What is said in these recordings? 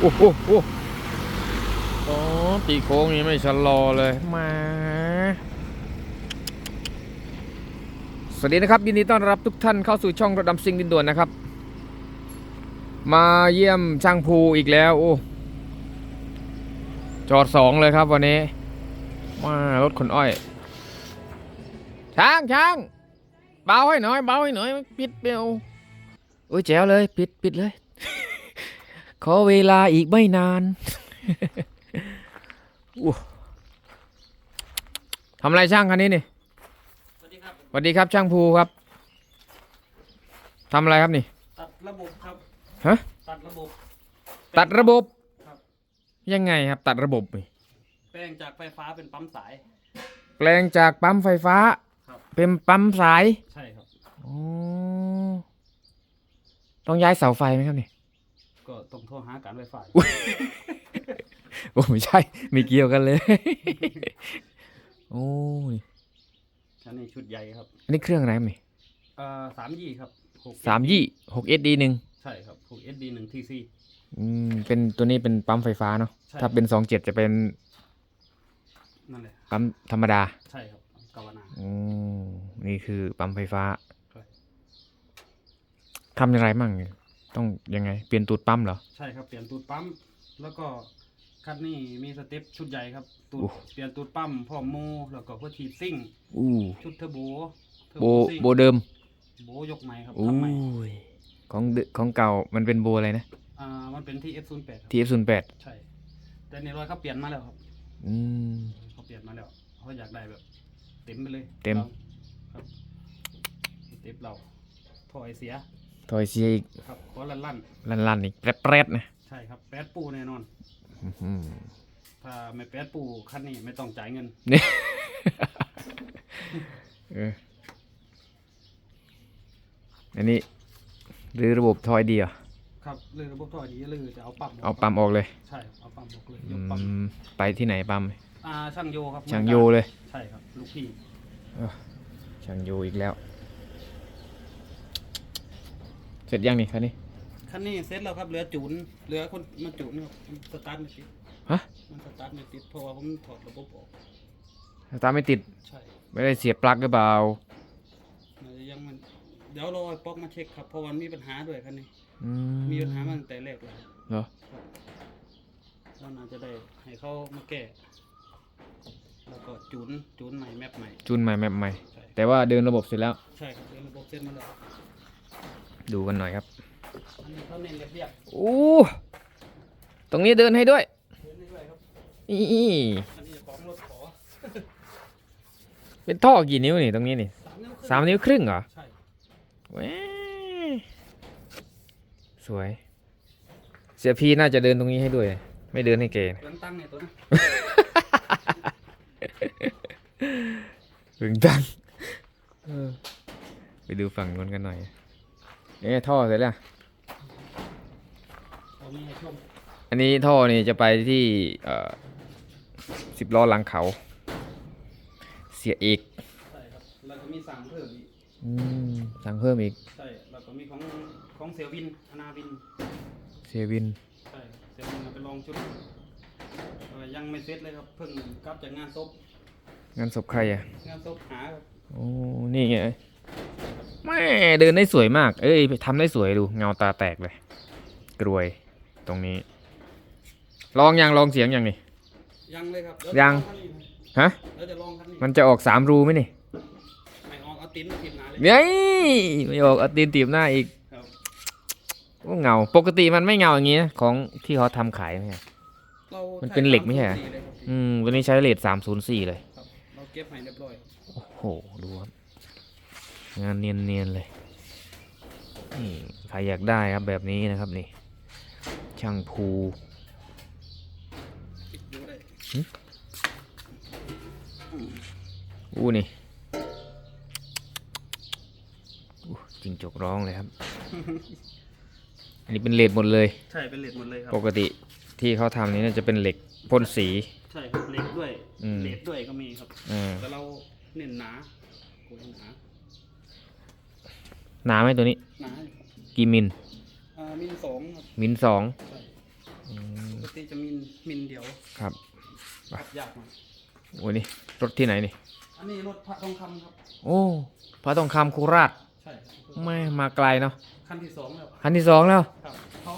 โอ้โหโอ้โหอ๋อตีโค้งนี้ไม่ชะลอเลยมาสวัสดีนะครับ ยินดีต้อนรับทุกท่านเข้าสู่ช่องรถดำซิงดินด่วนนะครับ มาเยี่ยมช่างภูอีกแล้วโอ้จอดสองเลยครับวันนี้มารถขนอ้อย ช้างช้างเบาให้หน่อยเบาให้หน่อยปิดเปลวโอ้ยแจ๋วเลย ปิดปิดเลย ขอเวลาอีกไม่นานอู้ทำอะไรช่างคันนี้นี่สวัสดีครับสวัสดีครับช่างภูครับทำอะไรครับนี่ ตัดระบบครับฮะตัดระบบ ตัดระบบครับ ยังไงครับ ตัดระบบนี่แปลงจากไฟฟ้าเป็นปั๊มสาย แปลงจากปั๊มไฟฟ้า ครับ เป็นปั๊มสายใช่ครับ อ๋อต้องย้ายเสาไฟไหมครับนี่ ก็ต้องโทรหาการไฟฟ้าโอ้ไม่ใช่ไม่เกี่ยวกันเลย โอ้ยชั้นนี้ชุดใหญ่ครับอันนี้เครื่องอะไรครับนี่เอ่อสามยี่ครับหกสามยี่หกเอสดีหนึ่งใช่ครับหก SD หนึ่ง TC อืมเป็นตัวนี้เป็นปั๊มไฟฟ้าเนาะใช่ ถ้าเป็นสองเจ็ดจะเป็นนั่นแหละปั๊มธรรมดา ใช่ครับกาวนา อืมนี่คือปั๊มไฟฟ้าใช่ทำอย่างไรมั่งเนี่ย ต้องยังไง เปลี่ยนตูดปั๊มเหรอ ใช่ครับเปลี่ยนตูดปั๊มแล้วก็คันนี้มีสเต็ปชุดใหญ่ครับตูดโอ้ เปลี่ยนตูดปั๊มพร้อมโมแล้วก็เพื่อทีบซิ่ง อู้ชุดเทอร์โบเทอร์โบซิ่งโบเดิมโบยกใหม่ครับอู้ทำใหม่ยของเดของเก่ามันเป็นโบอะไรนะ อ่ามันเป็นที่ F08 ครับ TF 0 8 ใช่ แต่ในรอยเขาเปลี่ยนมาแล้วครับอืม เขาเปลี่ยนมาแล้วเขาอยากได้แบบ เต็มไปเลยเต็ม ราครับเต็มเราท่อไอเสีย ถอยเสียอีกครับขอลั่นลั่นลั่นๆอีกแปรดๆนะๆใช่ครับแป๊ดปูแน่นอน อื้อหือถ้าไม่แป๊ดปูคันนี้ไม่ต้องจ่ายเงิน นี่ เอออันนี้หรือระบบทอยเดียว ครับเลยระบบท่อดีเลยจะเอาปั๊มเอาปั๊มออกเลยใช่เอาปั๊มออกเลยยอืกปั๊มมไปที่ไหนปั๊มอ่าช่างโยครับช่างโยเลย ใช่ครับลูกพี่ ช่างโยอีกแล้ว เสร็จยังนี่คันนี้ คันนี้เสร็จแล้วครับเหลือจูนเหลือคนมาจูนครับมันสตาร์ทไม่ติดฮะมันสตาร์ทไม่ติดเพราะว่าผมถอดระบบออกตามไม่ติดใช่ไม่ได้เสียบปลั๊กหรือเปล่ามันยังมันเดี๋ยวรอไอ้ป๊อกมาเช็คครับเพราะวันมีปัญหาด้วยคันนี้ อืมีปัญหามาตั้งแต่แรกเลยเหรอเราน่าจะได้ให้เขามาแก้แล้วก็จูนจูนใหม่แมปใหม่จูนใหม่แมปใหม่ ใช่แต่ว่าเดินระบบเสร็จแล้ว ใช่ครับเรื่องระบบเส้นมาแล้ว ดูกันหน่อยครับอันนี้เขาเน้นเรียบโอ้ตรงนี้เดินให้ด้วยๆเดินได้ด้วยครับอีอันนี้ของรถขอเป็นท่อกี่นิ้วนี่ตรงนี้นี่สามนิ้วครึ่งสามนิ้วครึ่งเหรอใช่แหวสวย เสียพีน่าจะเดินตรงนี้ให้ด้วย ไม่เดินให้เกณฑ์เดินตั้งเนี่ยตัวนั้นถึงจังเออไปดูฝั่งนู้นกันหน่อย นี่ท่อเสร็จแล้วเอามีให้ชมอันนี้ท่อนี่จะไปที่เอ่อสิบล้อหลังเขา เสียเอกใช่ครับแล้วก็มีสั่งเพิ่มอีกอืมสั่งเพิ่มอีก ใช่ แล้วก็มีของของเซลวินอนาวิน เสียวิน ใช่เซลวินเอาไปลองชุดเอ่อยังไม่เสร็จเลยครับ เพิ่งกลับจากงานศพ งานศพใครอะ งานศพหาครับโอ้ นี่ไง แม่เดินได้สวยมาก เอ้ยทำได้สวยดูเงาตาแตกเลย กรวยตรงนี้ ลองยังลองเสียงยังนี่ ยังเลยครับเดี๋วยังจะลอคันนี้นะฮะ แล้วจะลองคันนี้มันจะออกสามรูไหมนี่ไม่ออกเอาติ้นมาทิมหนาเลย เฮ้ยไม่ออกเอาตีนตีบหน้าอีกครับ โอ้เงาปกติมันไม่เงาอย่างงี้นะของที่เขาทำขายไหมอะเรามันเป็นเหล็กไม่ใช่เหรอ304เลยครับอืมวันนี้ใช้เลทสามศูนย์สี่เลย ครับเราเก็บให้เรียบร้อย โอ้โหดูครับ งานเนียนๆเลยนี่ใครอยากได้ครับแบบนี้นะครับนี่ ช่างภูปิดดูได้อู้นี่อู้จริงจกร้องเลยครับ อันนี้เป็นเลดหมดเลย ใช่เป็นเหล็กหมดเลยครับ ปกติที่เขาทำนี้น่าจะเป็นเหล็กพ่นสี ใช่ครับเหล็กด้วยอืมเหล็กด้วยก็มีครับอ่าแต่เราเน้นหนาโกนหนา หนาไหมตัวนี้ หนาอยู่ครับกี่มิลอ่ามิลสองครับมิลสองใช่อืมติจะมินมินเดียวครับ ขับยากหน่อยโอ้นี่รถที่ไหนนี่ อันนี้รถพระทองคำครับ โอ้พระทองคำโคราชใช่ครับไม่มาไกลเนาะคันที่สองแล้วคันที่สองแล้วครับเขา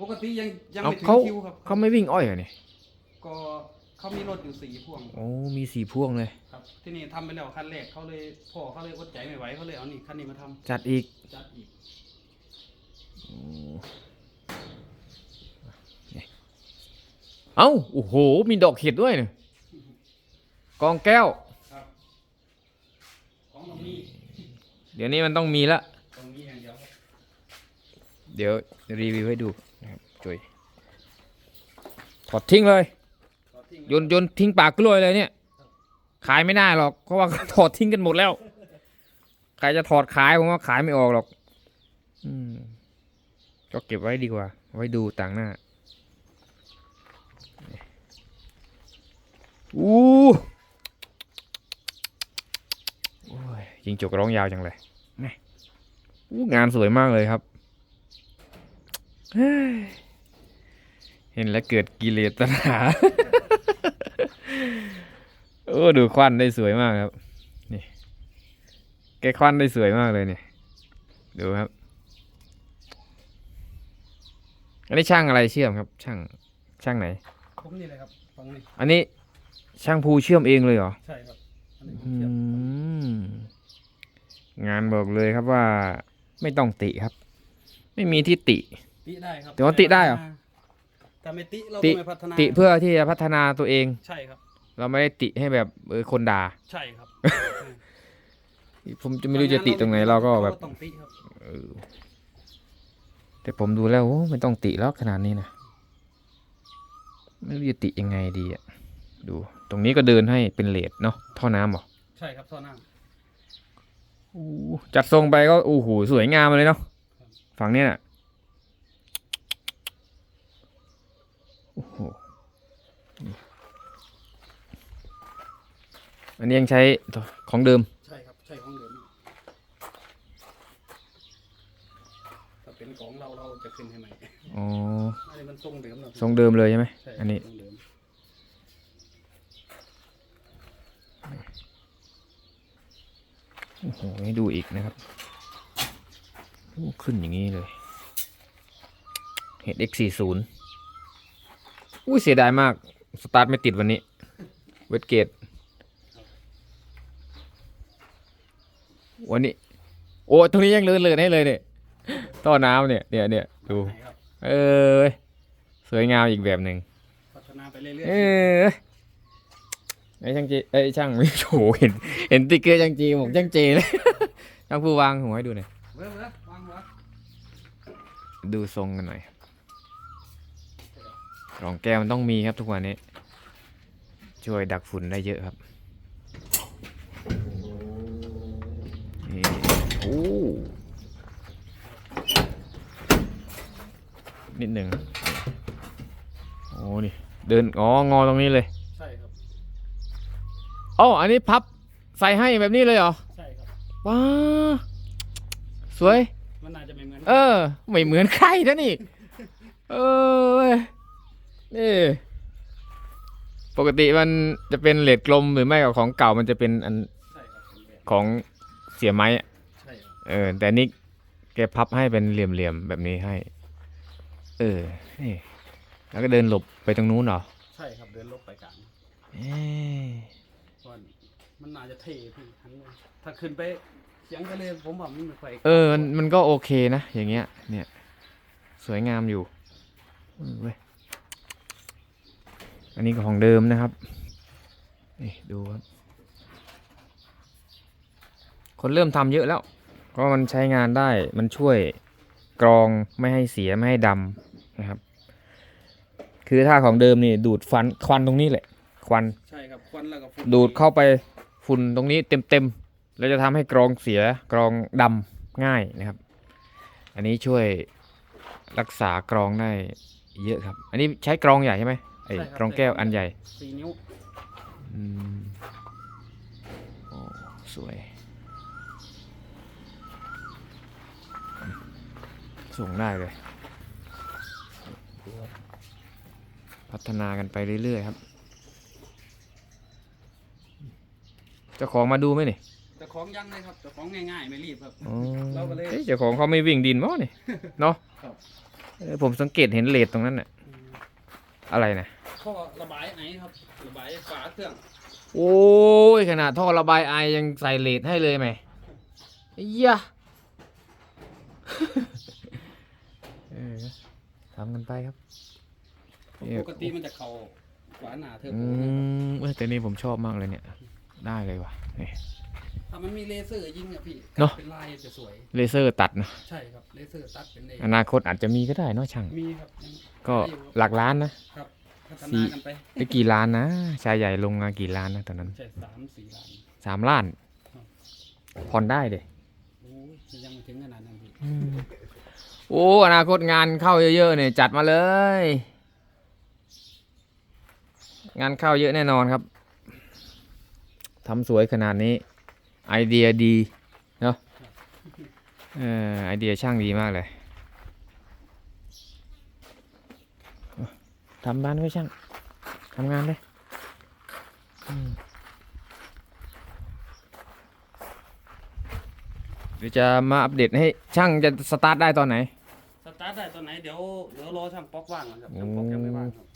ปกติยังยังเอาไม่ถึงเขาคิวครับเขาไม่วิ่งอ้อยเหรอเนี่ยก็ เขามีรถอยู่สี่พ่วง โอ้มีสี่พ่วงเลย ครับ ที่นี่ทำไปแล้วคันแรกเขาเลยพ่อเขาเลยอดใจไม่ไหวเขาเลยเอานี่คันนี้มาทำจัดอีกจัดอีกเอ้าโอ้โห มีดอกเห็ดด้วยเนี่ยกองแก้ว ครับ ของตรงนี้เดี๋ยวนี้มันต้องมีละ ตรงนี้อย่างเดียวครับเดี๋ยวรีวิวให้ดูนะครับจุยถอดทิ้งเลยต่อทิ้ง โยนโยนทิ้งปากกล้วยเลยเนี่ย ขายไม่ได้หรอก เพราะว่าถอดทิ้งกันหมดแล้ว ใครจะถอดขายผมว่าขายไม่ออกหรอก อืม ก็เก็บไว้ดีกว่า ไว้ดูต่างหน้าอู้โอ้ยยิงจกร้องยาวจังเลยแม่อู้งานสวยมากเลยครับ เฮ้ยเห็นแล้วเกิดกิเลสตัณหา โอ้ดูควันได้สวยมากครับ นี่ แกควันได้สวยมากเลยเนี่ย ดูครับ อันนี้ช่างอะไรเชื่อมครับ ช่างช่างไหน ผมนี่เลยครับฟังนี่อันนี้ช่างภูเชื่อมเองเลยเหรอ ใช่ครับอันนี้ผมอืเทียบมงานบอกเลยครับว่าไม่ต้องติครับ ไม่มีที่ติ ติได้ครับแต่ว่าติได้เหรอ แต่ไม่ติเราติก็ไม่พัฒนาติเพื่อที่จะพัฒนาตัวเอง ใช่ครับ เราไม่ได้ติให้แบบเออคนด่า ใช่ครับ ผมจะไม่รู้จะติตรงไหนเราก็แบบต้องติครับเออแต่ผมดูแล้วโอ้ไม่ต้องติแล้วขนาดนี้นะไม่รู้จะติยังไงดีอะดู ตรงนี้ก็เดินให้เป็นเลดเนาะท่อน้ำเหรอใช่ครับท่อน้อู้จัดทรงไปก็โอ้โหสวยงามเลยเนาะฝั่งเนี้ยน่ะโอ้โหนี่ อันนี้ยังใช้ของเดิมำใช่ครับ ใช่ของเดิม ถ้าเป็นของเราเราจะขึ้นให้ใหม่อ๋ออันนี้มันทรงเดิมเราทรงเดิมเลยใช่ไหมใช่อันนี้ทรงเดิมโอ้โหให้ดูอีกนะครับโอ้ขึ้นอย่างนี้เลยเห็ด X40 อุ้ยเสียดายมาก สตาร์ทไม่ติดวันนี้ เวทเกต วันนี้ โอ้ตรงนี้ยังเลื่อนเลื่อนให้เลยเนี่ยท่อน้ำเนี่ยเนี่ยเนี่ยดูไหนครับเออสวยงามอีกแบบหนึ่งพัฒนาไปเรื่อยเออไอ้ช่างจีไอ้ยช่างไม่โหเห็น เห็นติ๊กเกอร์ช่างจีผมช่างเจเลยช่างผู้วางหัวให้ดูหน่อยๆเว้ยเว้ยวางหัวดูทรงกันหน่อยรองแก้วมันต้องมีครับทุกวันนี้ ช่วยดักฝุ่นได้เยอะครับ นี่โอ้นิดหนึ่งโอ้นี่เดินอ๋องอตรงนี้เลยใช่ครับอ๋ออันนี้พับใส่ให้แบบนี้เลยเหรอใช่ครับว้าสวย มันน่าจะไม่เหมือนเออ ไม่เหมือนใครนะนี่ เออเว้ยนี่ปกติมันจะเป็นเหล็กกลมหรือไม่กับของเก่ามันจะเป็นอันใช่ครับเป็นแบบของ เสียไม้อะใช่ครับเออ แต่นี่แกพับให้เป็นเหลี่ยมๆแบบนี้ให้ เออนี่แล้วก็เดินหลบไปตรงนู้นเหรอใช่ครับเดินลบไปกลางเอ๊ะเพราะมันน่าจะเท่พี่หันมาถ้าขึ้นไปเสียงทะเลผมว่ามันไม่ค่อยเออมันมันก็โอเคนะอย่างเงี้ย เนี่ย สวยงามอยู่เออเว้ยอันนี้ก็ของเดิมนะครับนี่ดูครับ คนเริ่มทำเยอะแล้วเพราะมันใช้งานได้มันช่วยกรองไม่ให้เสียไม่ให้ดำนะครับ คือถ้าของเดิมนี่ดูดฟันควันตรงนี้แหละ ควันใช่ครับควันแล้วก็ฝุ่นดูดเข้าไปฝุ่นตรงนี้เต็มๆแล้วจะทำให้กรองเสียกรองดำง่ายนะครับ อันนี้ช่วยรักษากรองได้เยอะครับ อันนี้ใช้กรองใหญ่ใช่ไหมไอ้กรองแก้วอันใหญ่สี่นิ้วอืมโอ้สวย ส่งได้เลยดูพัฒนากันไปเรื่อย ๆ ครับ เจ้าของมาดูไหมนี่แต่ของยังเลยครับแต่ของง่ายๆ ไม่รีบครับ อ๋อเราก็เลย เอ๊ะเจ้าของเขาไม่วิ่งดินมั้งนี่ เนาะครับ เออผมสังเกตเห็นเลดตรงนั้นน่ะ อะไรนะ ข้อระบายไอครับ ระบายฝาเครื่องโอ้ยขนาดท่อระบายไอยังใส่เลดให้เลยไหมไอ้ยะเออทำกันไปครับเนี่ยปกติมันจะเข่าฝาหนาเทอร์อืโบนะครับมเออแต่นี่ผมชอบมากเลยเนี่ย ได้เลยว่ะนี่ ถ้ามันมีเลเซอร์ยิงอะพี่เนอะ เป็นลายจะสวย เลเซอร์ตัดนะใช่ครับ เลเซอร์ตัดเป็นเองอนาคตอาจจะมีก็ได้เนาะช่าง มีครับยังก็ได้อยู่หลักล้านนะครับพัฒสี่นากันไปไปกี่ล้านนะชายใหญ่ลงมากี่ล้านนะตอนนั้นใช่สามสี่ล้าน สามล้าน ผ่อนได้เด็โอ้ยยังไม่ถึงขนาดนั้นพี่ โอ้อนาคตงานเข้าเยอะๆเนี่ยจัดมาเลย งานเข้าเยอะแน่นอนครับทำสวยขนาดนี้ ไอเดียดีเนาะเออไอเดียช่างดีมากเลยทำบ้านไว้ช่างทำงานเลยอืมเดี๋ยวจะมาอัปเดตให้ช่างจะสตาร์ทได้ตอนไหน ตาร์ทได้ตอนไหนเดี๋ยวเดี๋ยวรอช่างป๊อกว่างก่อนครับช่างป๊อกยังไม่ว่างครับ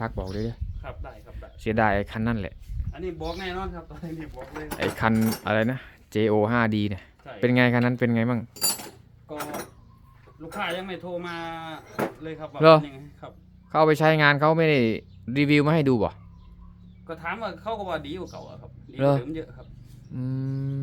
ทักบอกเลยเด้อครับได้ครับได้เสียดายไอ้คันนั่นแหละ อันนี้บอกแน่นอนครับตอนนี้บอกเลยไอ้คันอะไรนะ JO 5D เนี่ย ใช่เป็นไงคันนั้นเป็นไงบ้าง ก็ลูกค้ายังไม่โทรมาเลยครับว่าเหรอ เป็นยังไงครับ เข้าไปใช้งานเขาไม่ได้รีวิวมาให้ดูบ่ ก็ถามว่าเขาก็ว่าดีกว่าเก่าอะครับดีกเหรว่าอ เดิมเยอะครับ อื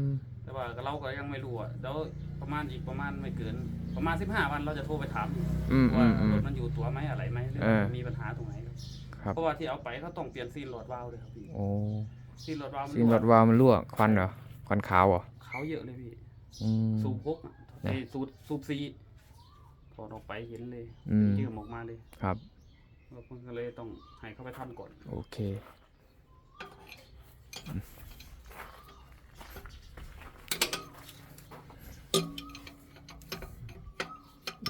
ม แต่ว่าเราก็ยังไม่รู้อะเดี๋ยวประมาณอีกประมาณไม่เกิน ประมาณ15วันเราจะโทรไปถามอืมอืว่ามอืมรถมันอยู่ตัวไหมอะไรไหมหรือเออ มีปัญหาตรงไหนครับครับเพราะว่าที่เอาไปเขาต้องเปลี่ยนซีนหลอดวาล์วเลยครับพี่โอ้ซีนหลอดวาล์วมันซีนรถวาล์วมันรั่วควันเหรอควันขาวเหรอเขาเยอะเลยพี่ อืม สูบพกอะนะไอ้สูบสูบซีถอดออกไปเห็นเลยอืมยืมออกมาเลยครับ เราก็เลยต้องให้เขาไปทำก่อน โอเค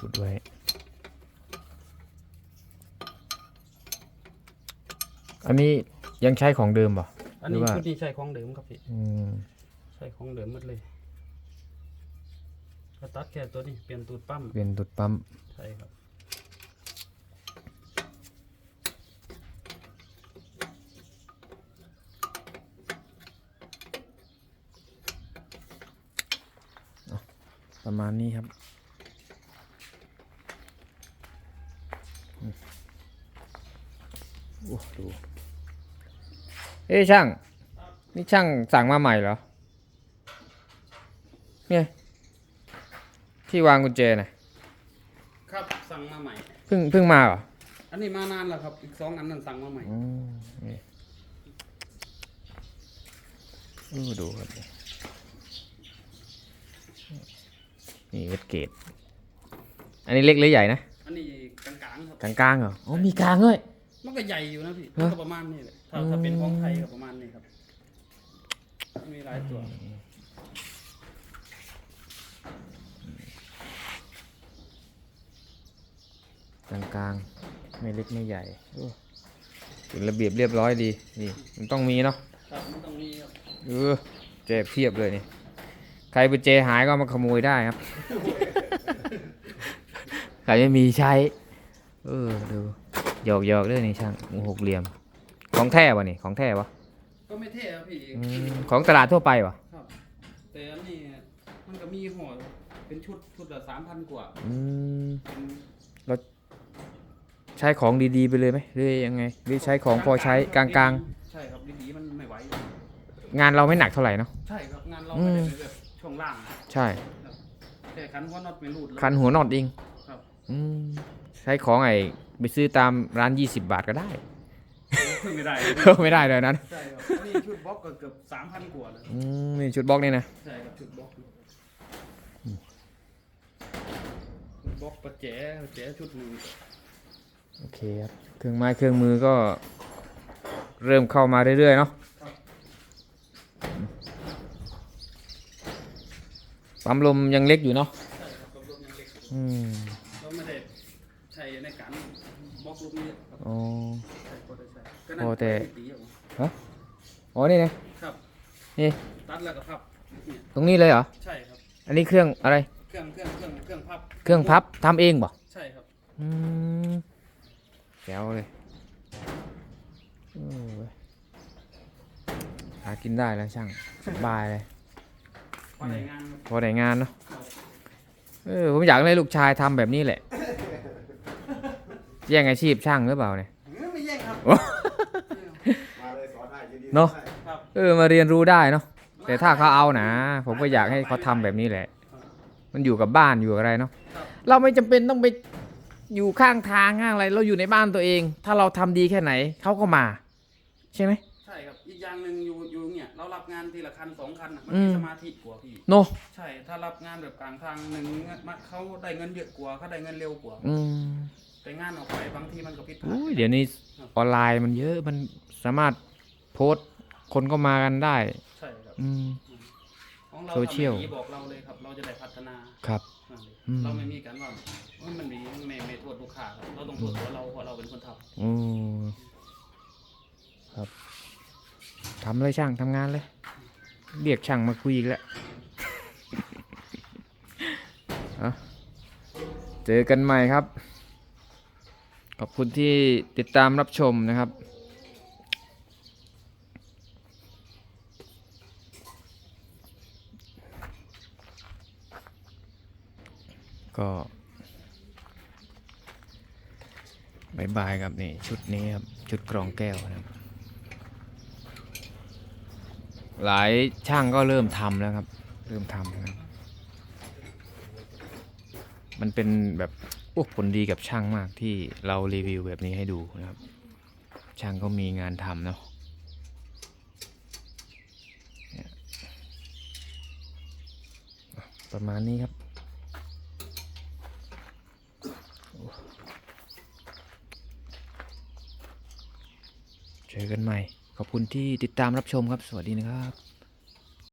อืมดูด้วย อันนี้ยังใช้ของเดิมป่ะอันนี้หรือว่าชุดนี้ใช่ของเดิมครับพี่อืมใช่ของเดิมหมดเลยก็ตัดแค่ตัวนี้เปลี่ยนตูดปั๊มเป็นตุดปั๊ม ใช่ครับ ประมาณนี้ครับอืม โอ้ดู เอ้ยช่าง นี่ช่างสั่งมาใหม่เหรอ เนี่ย ที่วางกุญแจน่ะครับสั่งมาใหม่ เพิ่งเพิ่งมาเหรอ อันนี้มานานแล้วครับ อีกสองอันนั้นสั่งมาใหม่อ๋อนี่เออดูครับนี่นี่เวทเกต อันนี้เล็กหรือใหญ่นะ อันนี้กลางๆครับ กลางๆเหรอ อ๋อมีกลางด้วย มันก็ใหญ่อยู่นะพี่ฮะก็ประมาณนี้แหละถ้าถ้าเป็นของไทยก็ประมาณนี้ครับ มีหลายตัวกลางกลางๆ ไม่เล็กไม่ใหญ่โอ้เป็นระเบียบเรียบร้อยดี นี่ มันต้องมีเนาะ ครับมันต้องมีครับเออเจ็บเทียบเลยนี่ ใครไปเจหายก็เอามาขโมยได้ครับ ใครไม่มีใช้ เออ ดู หยอกหยอกๆด้วยนี่ช่างหกเหลี่ยม ของแท้วะนี่ของแท้วะก็ไม่เท่ครับพี่อืมของตลาดทั่วไปวะครับแต่อันนี้มันก็มีห่อเป็นชุดชุดละสามพันกว่าอืมเป็นใช้ของดีๆไปเลยไหมหรือยังไงหรือใช้ของพอใช้กลางใช่ครับดีๆมันไม่ไหวๆ งานเราไม่หนักเท่าไหร่เนาะ ใช่ครับงานเราอืไม่มได้เป็นแบบช่วงล่างใช่แค่คันหัวน็อตไม่รูดเลย คันหัวน็อตเองครับ อืมใช้ของไอ้ ไปซื้อตามร้าน 20 บาทก็ได้ไม่ได้ไม่ได้เลยนั้นใช่ครับนี่ชุดบล็อกก็เกือบสามพันกว่าเลยอืมนี่ชุดบล็อกนี่นะ ใช่ครับชุดบล็อกชุดบล็อกประแจประแจชุดหนึ่งโอเคครับ เครื่องไม้เครื่องมือก็เริ่มเข้ามาเรื่อยๆเนาะปั๊มลมยังเล็กอยู่เนาะใช่ครับกับรถยังเล็กอยู่อืม เราไม่ได้ใช้ในก การบล็อกลู กนี้ครับอ๋อใช่พอได้ใช่ก็โอ้แต่ตีเอาอ๋อนี่นะครับนี่ตัดแล้วก็พับเนี่ยตรงนี้เลยเหรอ ใช่ครับ อันนี้เครื่องอะไร เครื่องเครื่องเครื่องเครื่องพับเครื่องพับทำเองบ่ใช่ครับอืมแจ๋วเลยโอ้ยหากินได้แล้วช่างสบายเลย พอได้งานครับพอได้งานเนาะ เออผมอยากให้ลูกชายทำแบบนี้แหละ แย่งอาชีพช่างหรือเปล่าเนี่ยเออไม่แย่งครับโอ้มาเลยสอนให้ยินดีเนอะให้ครับเออมาเรียนรู้ได้เนาะแต่ถ้าเขาเอานะ ผมก็อยากให้เขาทำแบบนี้แหละ มันอยู่กับบ้านอยู่กับอะไรเนาะครับเราไม่จำเป็นต้องไปอยู่ข้างทางข้างอะไร เราอยู่ในบ้านตัวเอง ถ้าเราทำดีแค่ไหนเขาก็มา ใช่ไหมใช่ครับอีกอย่างหนึ่งอยู่อยู่เนี่ยเรารับงานทีละคันสองคันน่ะมันอืมีมสมาธิกว่าพี่โนใช่ถ้ารับงานแบบกลางทางหนึ่งมันเขาได้เงินเยอะกว่าเขาได้เงินเร็วกว่าอืม แต่งานออกไปบางทีมันก็ผิดพลาอุ้ยดเดี๋ยวนี้ออนไลน์มันเยอะมันสามารถโพสต์คนก็มากันได้ ใช่ครับอืม ของเราโซเชียล ทำอย่างนี้บอกเราเลยครับ เราจะได้พัฒนาครับ นั่นเลยอืม เราไม่มีการว่าเอ้ยมันมีไม่ไม่โทษลูกค้าครับเราต้องโทษตัวเราเพราะเราเป็นคนทำอืมครับทำเลยช่างทำงานเลย เรียกช่างมาคุยอีกแล้วเอาเจอกันใหม่ครับข อบคุณที่ติดตามรับชมนะครับ ก็บายบายครับนี่ชุดนี้ครับ ชุดกรองแก้วนะครับ หลายช่างก็เริ่มทำแล้วครับ เริ่มทำนะครับ มันเป็นแบบ โอ้ผลดีกับช่างมากที่เรารีวิวแบบนี้ให้ดูนะครับ ช่างก็มีงานทำเนาะประมาณนี้ครับเจอกันใหม่ ขอบคุณที่ติดตามรับชมครับ สวัสดีนะครับ